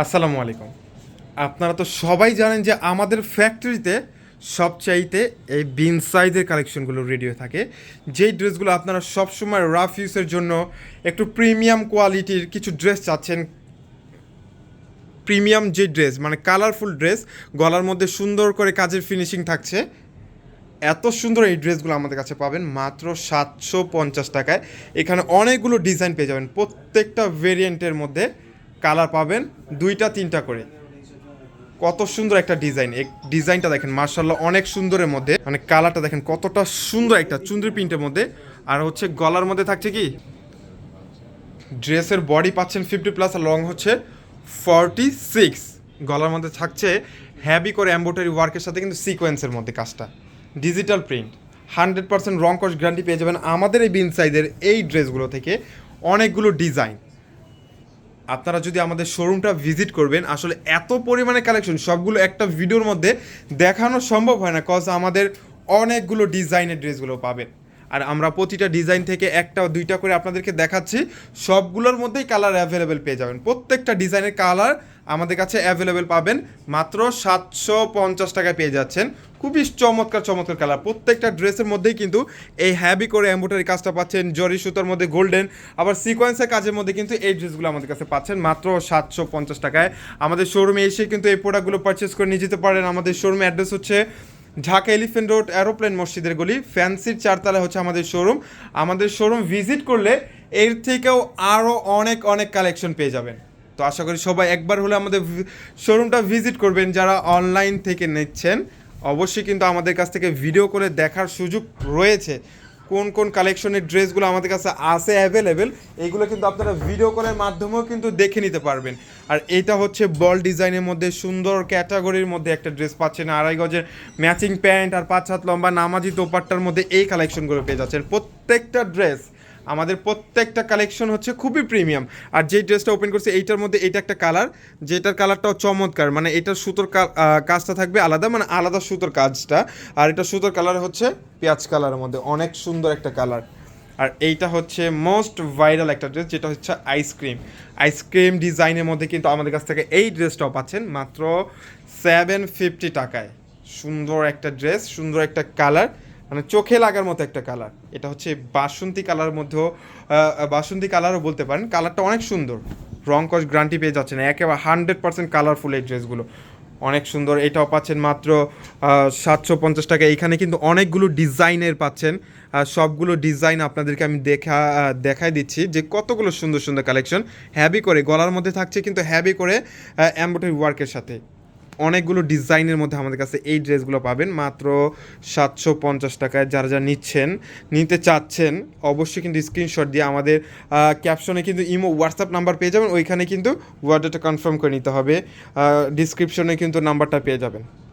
আসসালামু আলাইকুম। আপনারা তো সবাই জানেন যে আমাদের ফ্যাক্টরিতে সবচাইতে এই বিন সাইজের কালেকশনগুলো রেডি হয়ে থাকে। যেই ড্রেসগুলো আপনারা সবসময় রাফ ইউজের জন্য একটু প্রিমিয়াম কোয়ালিটির কিছু ড্রেস চাচ্ছেন প্রিমিয়াম যে ড্রেস মানে কালারফুল ড্রেস গলার মধ্যে সুন্দর করে কাজের ফিনিশিং থাকছে। এত সুন্দর এই ড্রেসগুলো আমাদের কাছে পাবেন মাত্র সাতশো পঞ্চাশ টাকায়। এখানে অনেকগুলো ডিজাইন পেয়ে যাবেন। প্রত্যেকটা ভেরিয়েন্টের মধ্যে কালার পাবেন, দুইটা, তিনটা করে। কত সুন্দর একটা ডিজাইন। এই ডিজাইনটা দেখেন মার্শাল্লাহ অনেক সুন্দরের মধ্যে। মানে কালারটা দেখেন, কতটা সুন্দর একটা চুন্দ্রি প্রিন্টের মধ্যে। আর হচ্ছে গলার মধ্যে থাকছে কি? ড্রেসের বডি পাচ্ছেন ফিফটি প্লাস, আর লং হচ্ছে ফর্টি সিক্স। গলার মধ্যে থাকছে হ্যাভি করে এম্বোটারি ওয়ার্কের সাথে কিন্তু সিকোয়েন্সের মধ্যে কাজটা। ডিজিটাল প্রিন্ট হান্ড্রেড পার্সেন্ট রং কস্ট গ্যারান্টি পেয়ে যাবেন আমাদের এই বিন সাইজের এই ড্রেসগুলো থেকে। অনেকগুলো ডিজাইন। আপনারা যদি আমাদের শোরুমটা ভিজিট করবেন, আসলে এত পরিমাণে কালেকশন সবগুলো একটা ভিডিওর মধ্যে দেখানো সম্ভব হয় না কজ আমাদের অনেকগুলো ডিজাইনের ড্রেসগুলো পাবেন। আর আমরা প্রতিটা ডিজাইন থেকে একটা দুইটা করে আপনাদেরকে দেখাচ্ছি। সবগুলোর মধ্যেই কালার অ্যাভেলেবেল পেয়ে যাবেন। প্রত্যেকটা ডিজাইনের কালার আমাদের কাছে অ্যাভেলেবেল পাবেন। মাত্র সাতশো পঞ্চাশ টাকায় পেয়ে যাচ্ছেন। খুবই চমৎকার চমৎকার কালার প্রত্যেকটা ড্রেসের মধ্যেই কিন্তু এই হ্যাবি করে এম্বোটারি কাজটা পাচ্ছেন। জরি সুতার মধ্যে গোল্ডেন আবার সিকোয়েন্সের কাজের মধ্যে কিন্তু এই ড্রেসগুলো আমাদের কাছে পাচ্ছেন। মাত্র সাতশো পঞ্চাশ টাকায়। আমাদের শোরুমে এসে কিন্তু এই প্রোডাক্টগুলো পারচেস করে নিয়ে যেতে পারেন। আমাদের শোরুমে অ্যাড্রেস হচ্ছে ঢাকা এলিফেন্ট রোড অ্যারোপ্লেন মসজিদের গলি, ফ্যান্সির চারতলা হচ্ছে আমাদের শোরুম আমাদের শোরুম ভিজিট করলে এর থেকেও আরও অনেক অনেক কালেকশন পেয়ে যাবেন। তো আশা করি সবাই একবার হলে আমাদের শোরুমটা ভিজিট করবেন যারা অনলাইন থেকে নিচ্ছেন। অবশ্যই কিন্তু আমাদের কাছ থেকে ভিডিও করে দেখার সুযোগ রয়েছে। কোন কোন কালেকশনের ড্রেসগুলো আমাদের কাছে আছে অ্যাভেলেবেল এইগুলো কিন্তু আপনারা ভিডিও কলের মাধ্যমেও কিন্তু দেখে নিতে পারবেন। আর এটা হচ্ছে বল ডিজাইনের মধ্যে সুন্দর ক্যাটাগরির মধ্যে একটা ড্রেস পাচ্ছেন। আড়াই গজের ম্যাচিং প্যান্ট আর পাঁচ হাত লম্বা নামাজি দোপাট্টার মধ্যে এই কালেকশনগুলো পেয়ে যাচ্ছেন। প্রত্যেকটা ড্রেস আমাদের প্রত্যেকটা কালেকশন হচ্ছে খুবই প্রিমিয়াম আর যেই ড্রেসটা ওপেন করছে, এইটার মধ্যে এটা একটা কালার যেটার কালারটাও চমৎকার। মানে এটার সুতোর কাজটা থাকবে আলাদা মানে আলাদা সুতোর কাজটা। আর এটা সুতোর কালার হচ্ছে পেঁয়াজ কালারের মধ্যে, অনেক সুন্দর একটা কালার আর এইটা হচ্ছে মোস্ট ভাইরাল একটা ড্রেস যেটা হচ্ছে আইসক্রিম আইসক্রিম ডিজাইনের মধ্যে কিন্তু আমাদের কাছ থেকে এই ড্রেসটাও পাচ্ছেন মাত্র সেভেন ফিফটি টাকায়। সুন্দর একটা ড্রেস সুন্দর একটা কালার মানে চোখে লাগার মতো একটা কালার এটা হচ্ছে বাসন্তী কালারের মধ্যেও বাসন্তী কালারও বলতে পারেন। কালারটা অনেক সুন্দর। রং কস গ্রান্টি পেয়ে যাচ্ছেন। একেবারে হান্ড্রেড পার্সেন্ট কালারফুল এই ড্রেসগুলো অনেক সুন্দর। এটাও পাচ্ছেন মাত্র সাতশো পঞ্চাশ টাকা। এখানে কিন্তু অনেকগুলো ডিজাইনের পাচ্ছেন। সবগুলো ডিজাইন আপনাদেরকে আমি দেখা দেখাই দিচ্ছি যে কতগুলো সুন্দর সুন্দর কালেকশন হ্যাভি করে, গলার মধ্যে থাকছে কিন্তু হ্যাভি করে এম্ব্রয়ডারি ওয়ার্কের সাথে। অনেকগুলো ডিজাইনের মধ্যে আমাদের কাছে এই ড্রেসগুলো পাবেন। মাত্র সাতশো পঞ্চাশ টাকায় যারা যারা নিচ্ছেন, নিতে চাচ্ছেন, অবশ্যই কিন্তু স্ক্রিনশট দিয়ে আমাদের ক্যাপশনে কিন্তু ইমো হোয়াটসঅ্যাপ নাম্বার পেয়ে যাবেন। ওইখানে কিন্তু অর্ডারটা কনফার্ম করে নিতে হবে। ডিসক্রিপশনে কিন্তু নাম্বারটা পেয়ে যাবেন।